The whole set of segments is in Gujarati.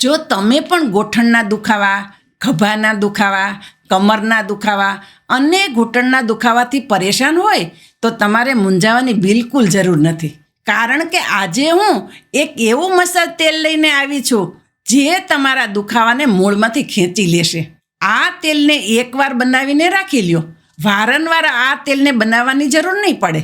જો તમે પણ ગોઠણના દુખાવા ખભાના દુખાવા, કમરના દુખાવા અને ઘૂંટણના દુખાવાથી પરેશાન હોય, તો તમારે મૂંઝાવાની બિલકુલ જરૂર નથી. કારણ કે આજે હું એક એવું મસાજ તેલ લઈને આવી છું, જે તમારા દુખાવાને મૂળમાંથી ખેંચી લેશે. આ તેલને એકવાર બનાવીને રાખી લ્યો. વારંવાર આ તેલને બનાવવાની જરૂર નહીં પડે.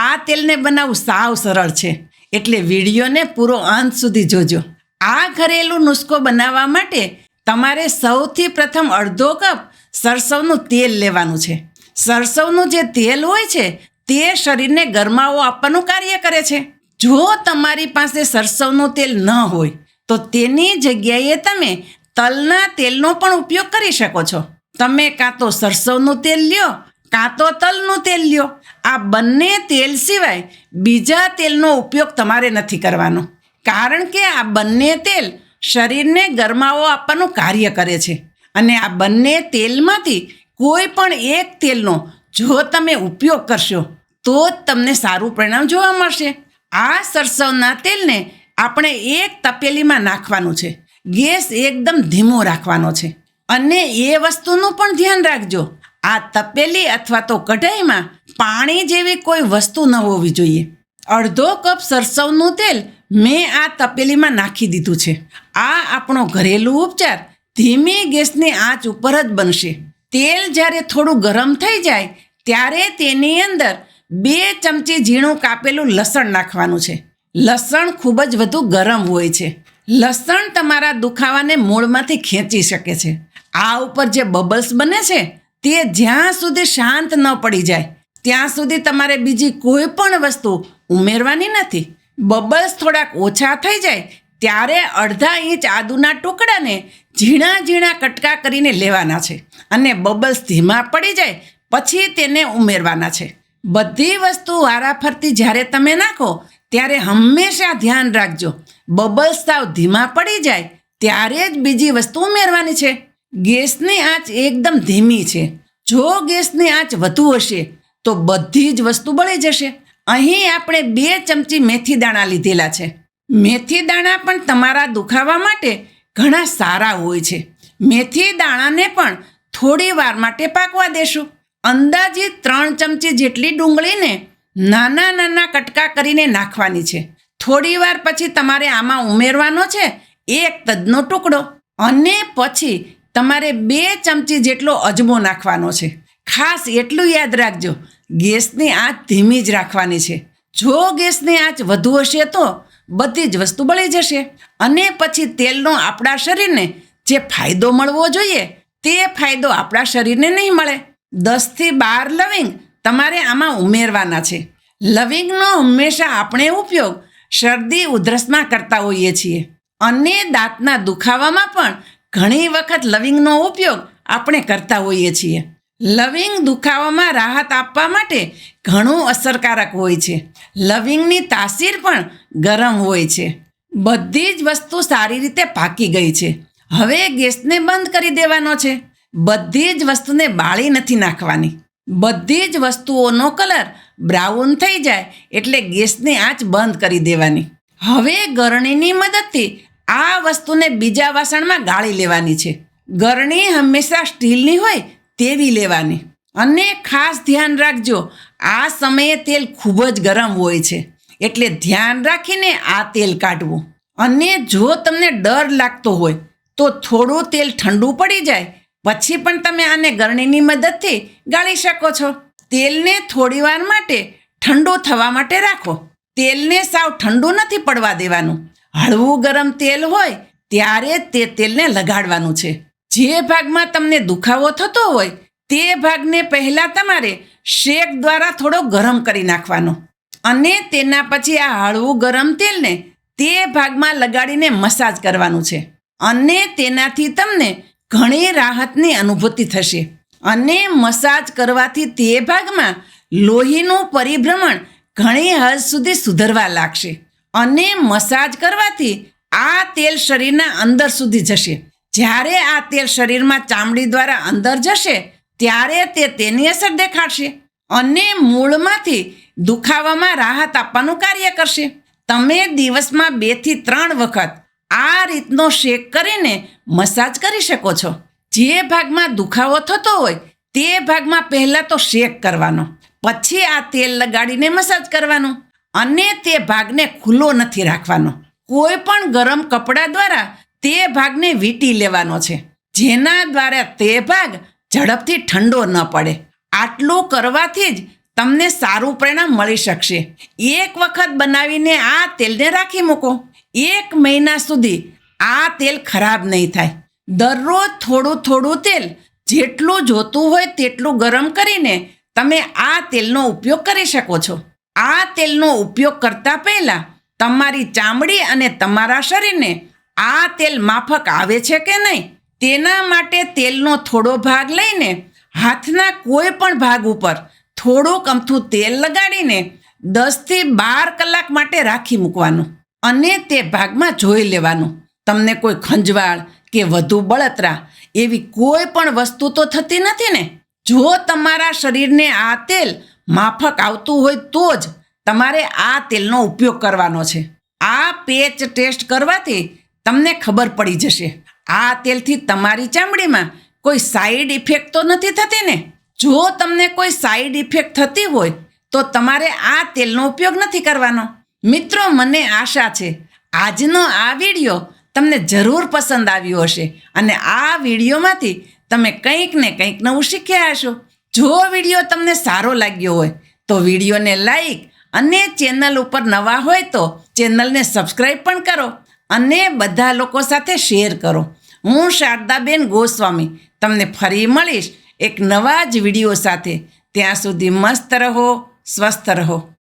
આ તેલને બનાવવું સાવ સરળ છે. એટલે વિડીયોને પૂરો અંત સુધી જોજો. આ ઘરેલું નુસ્ખો બનાવવા માટે તમારે સૌથી પ્રથમ અડધો કપ સરસવનું તેલ લેવાનું છે. સરસવનું જે તેલ હોય છે, તે શરીરને ગરમાવો આપવાનું કાર્ય કરે છે. જો તમારી પાસે સરસવનું તેલ ન હોય, તો તેની જગ્યાએ તમે તલના તેલનો પણ ઉપયોગ કરી શકો છો. તમે કાં તો સરસવનું તેલ લ્યો, કાં તો તલનું તેલ લ્યો. આ બંને તેલ સિવાય બીજા તેલનો ઉપયોગ તમારે નથી કરવાનો. કારણ કે આ બંને તેલ શરીરને ગરમાવો આપવાનું કાર્ય કરે છે. અને આ બંને તેલમાંથી કોઈ પણ એક તેલનો જો તમે ઉપયોગ કરશો, તો જ તમને સારું પરિણામ જોવા મળશે. આ સરસવના તેલને આપણે એક તપેલીમાં નાખવાનું છે. ગેસ એકદમ ધીમો રાખવાનો છે. અને એ વસ્તુનું પણ ધ્યાન રાખજો. આ તપેલી અથવા તો કઢાઈમાં પાણી જેવી કોઈ વસ્તુ ન હોવી જોઈએ. અડધો કપ સરસવનું તેલ મેં આ તપેલીમાં નાખી દીધું છે. આ આપણો ઘરેલું ઉપચાર ધીમી ગેસની આંચ ઉપર જ બનશે. તેલ જ્યારે થોડું ગરમ થઈ જાય, ત્યારે તેની અંદર બે ચમચી ઝીણું કાપેલું લસણ નાખવાનું છે. લસણ ખૂબ જ વધુ ગરમ હોય છે. લસણ તમારા દુખાવાને મૂળમાંથી ખેંચી શકે છે. આ ઉપર જે બબલ્સ બને છે, તે જ્યાં સુધી શાંત ન પડી જાય, ત્યાં સુધી તમારે બીજી કોઈ પણ વસ્તુ ઉમેરવાની નથી. બબલ્સ થોડાક ઓછા થઈ જાય, ત્યારે અડધા ઇંચ આદુના ટુકડાને ઝીણા ઝીણા કટકા કરીને લેવાના છે અને બબલ્સ ધીમા પડી જાય, પછી તેને ઉમેરવાના છે. બધી વસ્તુ વારાફરતી જ્યારે તમે નાખો, ત્યારે હંમેશા ધ્યાન રાખજો, બબલ્સ સાવ ધીમા પડી જાય, ત્યારે જ બીજી વસ્તુ ઉમેરવાની છે. ગેસની આંચ એકદમ ધીમી છે. જો ગેસની આંચ વધુ હશે, તો બધી જ વસ્તુ બળી જશે. અહીં આપણે બે ચમચી મેથી દાણા લીધેલા છે. મેથી દાણા પણ તમારા દુખાવા માટે ઘણા સારા હોય છે. મેથી દાણાને પણ થોડી વાર માટે પાકવા દેશું. અંદાજિત ત્રણ ચમચી જેટલી ડુંગળીને નાના નાના કટકા કરીને નાખવાની છે. થોડી વાર પછી તમારે આમાં ઉમેરવાનો છે એક તજનો ટુકડો અને પછી તમારે બે ચમચી જેટલો અજમો નાખવાનો છે. ખાસ એટલું યાદ રાખજો ગેસની આંચ ધીમી જ રાખવાની છે. જો ગેસની આંચ વધુ હશે તો બધી જ વસ્તુ બળી જશે. અને પછી તેલનો આપણા શરીરને જે ફાયદો મળવો જોઈએ, તે ફાયદો આપણા શરીરને નહીં મળે. દસથી બાર લવિંગ તમારે આમાં ઉમેરવાના છે. લવિંગનો હંમેશા આપણે ઉપયોગ શરદી, ઉધરસમાં કરતા હોઈએ છીએ. અને દાંતના દુખાવામાં પણ ઘણી વખત લવિંગનો ઉપયોગ આપણે કરતા હોઈએ છીએ. લવિંગ દુખાવામાં રાહત આપવા માટે ઘણું અસરકારક હોય છે. લવિંગની તાસીર પણ ગરમ હોય છે. બધી જ વસ્તુ સારી રીતે પાકી ગઈ છે. હવે ગેસને બંધ કરી દેવાનો છે. બધી જ વસ્તુને બાળી નથી નાખવાની. બધી જ વસ્તુઓનો કલર બ્રાઉન થઈ જાય એટલે ગેસની આંચ બંધ કરી દેવાની. હવે ગરણીની મદદથી આ વસ્તુને બીજા વાસણમાં ગાળી લેવાની છે. ગરણી હંમેશા સ્ટીલની હોય તેવી લેવાની. અને ખાસ ધ્યાન રાખજો, આ સમયે તેલ ખૂબ જ ગરમ હોય છે. એટલે ધ્યાન રાખીને આ તેલ કાઢવું. અને જો તમને ડર લાગતો હોય, તો થોડું તેલ ઠંડુ પડી જાય, પછી પણ તમે આને ગરણીની મદદથી ગાળી શકો છો. તેલને થોડીવાર માટે ઠંડુ થવા માટે રાખો. તેલને સાવ ઠંડુ નથી પડવા દેવાનું. હળવું ગરમ તેલ હોય, ત્યારે તે તેલને લગાડવાનું છે. જે ભાગમાં તમને દુખાવો થતો હોય, તે ભાગને પહેલાં તમારે શેક દ્વારા થોડો ગરમ કરી નાખવાનો. અને તેના પછી આ હળવું ગરમ તેલને તે ભાગમાં લગાડીને મસાજ કરવાનું છે. અને તેનાથી તમને ઘણી રાહતની અનુભૂતિ થશે. અને મસાજ કરવાથી તે ભાગમાં લોહીનું પરિભ્રમણ ઘણી હદ સુધી સુધરવા લાગશે. અને મસાજ કરવાથી આ તેલ શરીરના અંદર સુધી જશે. જ્યારે આ તેલ શરીરમાં ચામડી દ્વારા અંદર જશે, ત્યારે તે તેની અસર દેખાડશે અને મૂળમાંથી દુખાવામાં રાહત આપવાનું કાર્ય કરશે. તમે દિવસમાં બેથી ત્રણ વખત આ રીતનો શેક કરીને મસાજ કરી શકો છો. જે ભાગમાં દુખાવો થતો હોય, તે ભાગમાં પહેલાં તો શેક કરવાનો, પછી આ તેલ લગાડીને મસાજ કરવાનું અને તે ભાગને ખુલ્લો નથી રાખવાનો. કોઈ પણ ગરમ કપડાં દ્વારા તે ભાગને વીંટી લેવાનો છે. જેના દ્વારા તે ભાગ ઝડપથી ઠંડો ન પડે. આટલું કરવાથી જ તમને સારું પરિણામ મળી શકશે. એક વખત બનાવીને આ તેલને રાખી મૂકો. એક મહિના સુધી આ તેલ ખરાબ નહીં થાય. દરરોજ થોડું થોડું તેલ, જેટલું જોતું હોય તેટલું ગરમ કરીને તમે આ તેલનો ઉપયોગ કરી શકો છો. આ તેલનો ઉપયોગ કરતા પહેલા તમારી ચામડી અને તમારા શરીરને આ તેલ માફક આવે છે કે નહીં? તેના માટે તેલનો થોડો ભાગ લઈને, હાથના કોઈ પણ ભાગ ઉપર થોડુંક અમથું તેલ લગાડીને દસથી બાર કલાક માટે રાખી મૂકવાનું અને તે ભાગમાં જોઈ લેવાનું. તમને કોઈ ખંજવાળ કે વધુ બળતરા એવી કોઈ પણ વસ્તુ તો થતી નથી ને? જો તમારા શરીરને આ તેલ માફક આવતું હોય તો જ તમારે આ તેલનો ઉપયોગ કરવાનો છે. આ પેચ ટેસ્ટ કરવાથી તમને ખબર પડી જશે. આ તેલથી તમારી ચામડીમાં કોઈ સાઈડ ઇફેક્ટ તો નથી થતી ને? જો તમને કોઈ સાઈડ ઇફેક્ટ થતી હોય, તો તમારે આ તેલનો ઉપયોગ નથી કરવાનો. મિત્રો, મને આશા છે, આજનો આ વીડિયો તમને જરૂર પસંદ આવ્યો હશે અને આ વિડીયોમાંથી તમે કંઈક ને કંઈક નવું શીખ્યા હશો. જો વીડિયો તમને સારો લાગ્યો હોય, તો વિડીયોને લાઈક અને ચેનલ ઉપર નવા હોય તો ચેનલને સબસ્ક્રાઈબ પણ કરો અને બધા લોકો સાથે શેર કરો. હું શારદાબેન ગોસ્વામી તમને ફરી મળીશ એક નવા જ વીડિયો સાથે. ત્યાં સુધી મસ્ત રહો, સ્વસ્થ રહો.